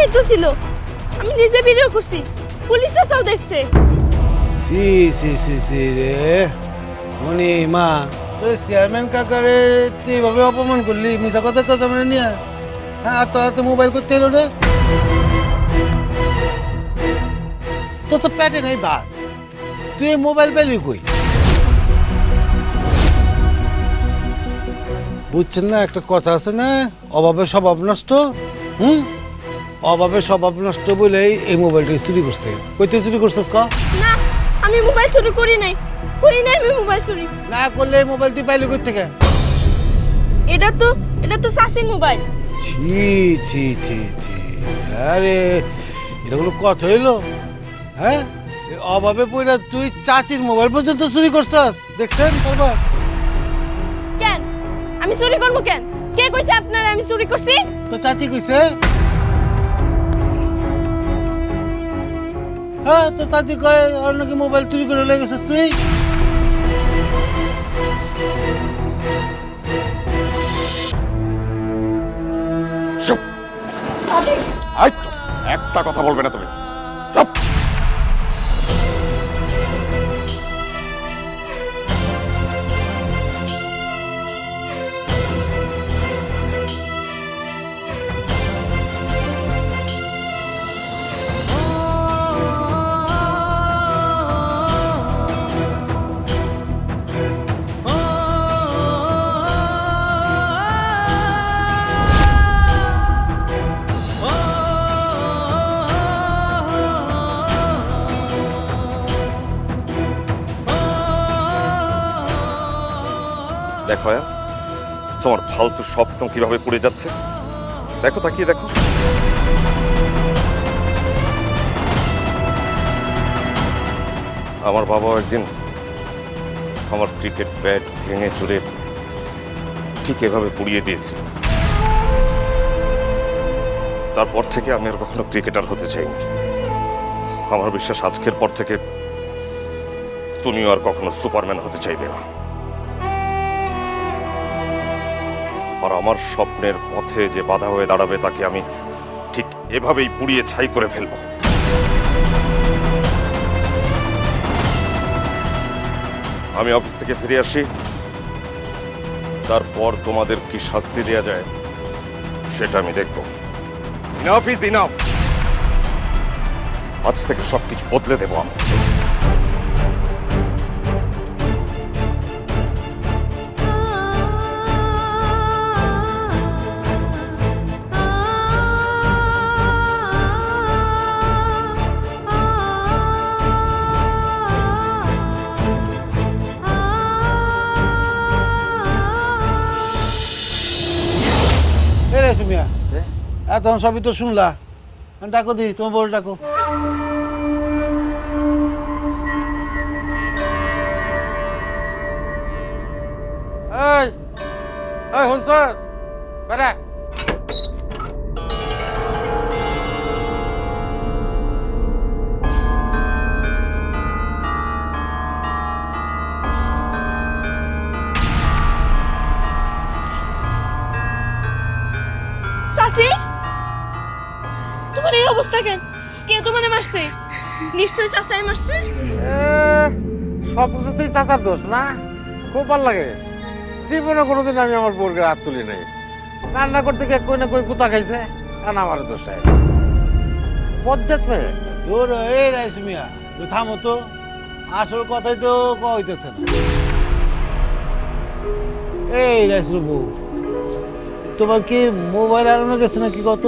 সামনেই তো ছিল। আমি নিজে ভিডিও করছি। পুলিশ এসেও দেখছে। সি সি সি সি রে। মনি মা তুই চেয়ারম্যান কাকারে তুই এভাবে অপমান করলি? মিশা কথা তো সামনে নিয়ে। হ্যাঁ আর তোরা তো মোবাইল করতে এলো রে তো তো প্যাটে নেই বাদ তুই মোবাইল পেলি কই? বুঝছেন না একটা কথা আছে না? অভাবে স্বভাব নষ্ট। হুম? অভাবে স্বভাব নষ্ট বলেই এই মোবাইলটা চুরি করছে। কইতে চুরি করছিস ক? না আমি মোবাইল চুরি করি নাই। করি নাই আমি মোবাইল চুরি। না করলে এই মোবাইল তুই পাইলি কই থেকে? এটা তো এটা তো সাসির মোবাইল। ছি ছি ছি ছি। আরে এটা কোনো কথা হইল? হ্যাঁ? অভাবে পড়া তুই চাচির মোবাইল পর্যন্ত চুরি করছিস? দেখছেন তারপর কেন? আমি চুরি করব কেন? কে কইছে আপনারা আমি চুরি করছি? তো চাচি কইছে? হ্যাঁ তো চাচি কয়, আর নাকি মোবাইল চুরি করে লেগে গেছিস তুই? একটা কথা বলবে না তুমি। দেখো আয়া, তোমার ফালতু স্বপ্ন কীভাবে পড়ে যাচ্ছে? দেখো তাকিয়ে দেখো। আমার বাবা একদিন আমার ক্রিকেট ব্যাট ভেঙে চুরে ঠিক এভাবে পুড়িয়ে দিয়েছিল। তারপর থেকে আমি আর কখনো ক্রিকেটার হতে চাইনি। আমার বিশ্বাস আজকের পর থেকে তুমিও আর কখনো সুপারম্যান হতে চাইবে না। আর আমার স্বপ্নের পথে যে বাধা হয়ে দাঁড়াবে তাকে আমি ঠিক এভাবেই পুড়িয়ে ছাই করে ফেলব। আমি অফিস থেকে ফিরে আসি। তারপর তোমাদের কি শাস্তি দেয়া যায়, সেটা আমি দেখব। ইনাফ ইজ ইনাফ আজ থেকে সবকিছু বদলে দেবো আমি এ রে সুমিয়া এখন সবই তো শুনলা। ডাকো দি তোমার বড় ডাকো। এই এই, শুনছস? বেটা সাসি? তোমার এই অবস্থা কেন? কে তোমারে মারছে নিশ্চয়ই চাচাই মারছে সব কিছুতেই চাচার দোষ না? খুব ভালো লাগে। জীবনে কোনোদিন আমি আমার বোরকে হাত তুলি নাই। রান্না করতে গিয়ে কই না কই কুতা খাইছে আর আমার দোষ হয় পঞ্চায়েত মেয়ে। তোর এই রে সুমিয়া তুই থামো তো। আসল কথাই তো কওয়া হইতেছে না। এই রাইসুর বউ তোমার কি মোবাইল আনানো গেছে নাকি কত?